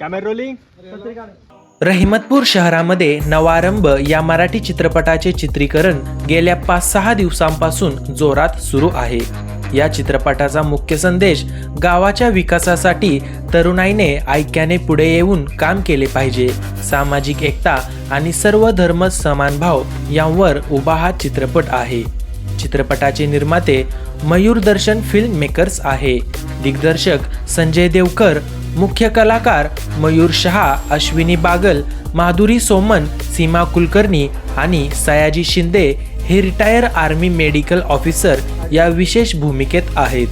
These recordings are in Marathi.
कॅमेरा रोलिंग रहिमतपूर शहरामध्ये नवारंभ या मराठी चित्रपटाचे चित्रीकरण गेल्या पाच सहा दिवसांपासून जोरात सुरू आहे. या चित्रपटाचा मुख्य संदेश गावाच्या विकासासाठी तरुणाईने ऐक्याने पुढे येऊन काम केले पाहिजे. सामाजिक एकता आणि सर्व धर्म समानभाव यांवर उभा हा चित्रपट आहे. चित्रपटाचे निर्माते मयूर दर्शन फिल्म मेकर्स आहे. दिग्दर्शक संजय देवकर मुख्य कलाकार मयूर शहा अश्विनी बागल माधुरी सोमन सीमा कुलकर्णी आणि सयाजी शिंदे हे रिटायर आर्मी मेडिकल ऑफिसर या विशेष भूमिकेत आहेत.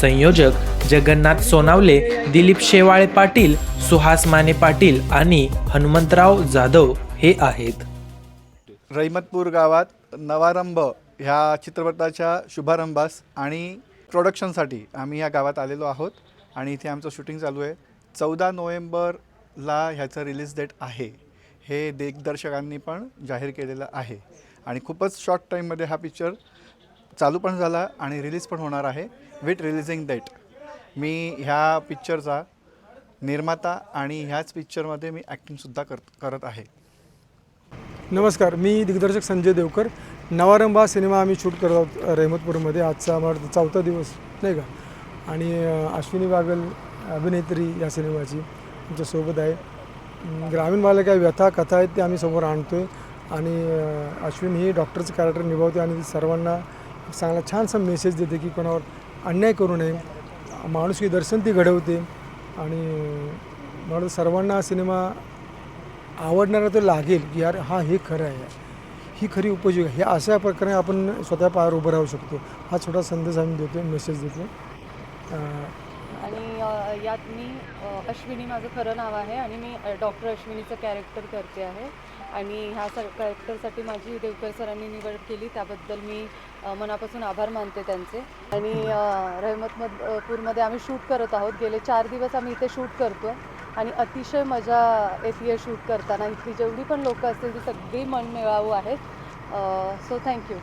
संयोजक जगन्नाथ सोनावले दिलीप शेवाळे पाटील सुहास माने पाटील आणि हनुमंतराव जाधव हे आहेत. रहिमतपूर गावात नवारंभ ह्या चित्रपटाच्या शुभारंभास आणि प्रोडक्शनसाठी आम्ही या गावात आलेलो आहोत आणि इथे आमचं शूटिंग चालू आहे. चौदा नोव्हेंबरला ह्याचं रिलीज डेट आहे. हे दिग्दर्शकांनी पण जाहीर केलेलं आहे. आणि खूपच शॉर्ट टाईममध्ये हा पिक्चर चालू पण झाला आणि रिलीज पण होणार आहे विथ रिलीजिंग डेट मी ह्या पिक्चरचा निर्माता आणि ह्याच पिक्चरमध्ये मी ॲक्टिंगसुद्धा कर करत आहे. नमस्कार मी दिग्दर्शक संजय देवकर. नवारंभ हा सिनेमा आम्ही शूट करत आहोत रहमतपूरमध्ये. आजचा आम्हाला चौथा दिवस नाही का? आणि अश्विनी बागल अभिनेत्री या सिनेमाची आमच्यासोबत आहे. ग्रामीण भागाला काही व्यथा कथा आहेत ते आम्ही समोर आणतो आहे आणि अश्विन ही डॉक्टरचं कॅरेक्टर निभावते आणि सर्वांना चांगला छानसा मेसेज देते की कोणावर अन्याय करू नये. माणुसकी दर्शन ती घडवते. आणि मला सर्वांना हा सिनेमा आवडणारा तर लागेल की यार हा हे खरं आहे. ही खरी उपयोगी आहे. अशा प्रकारे आपण स्वतः पायावर उभं राहू शकतो. हा छोटा संदेश आम्ही देतो मेसेज देतो. आणि यात मी अश्विनी माझं खरं नाव आहे आणि मी डॉक्टर अश्विनीचं कॅरेक्टर करते आहे. आणि ह्या सर कॅरेक्टरसाठी माझी देवकर सरांनी निवड केली त्याबद्दल मी मनापासून आभार मानते त्यांचे. आणि रहमतमदपूरमध्ये आम्ही शूट करत आहोत. गेले चार दिवस आम्ही इथे शूट करतो आणि अतिशय मजा येते शूट करताना. इथली जेवढी पण लोकं असतील ती सगळी मनमिळावू आहेत. So thank you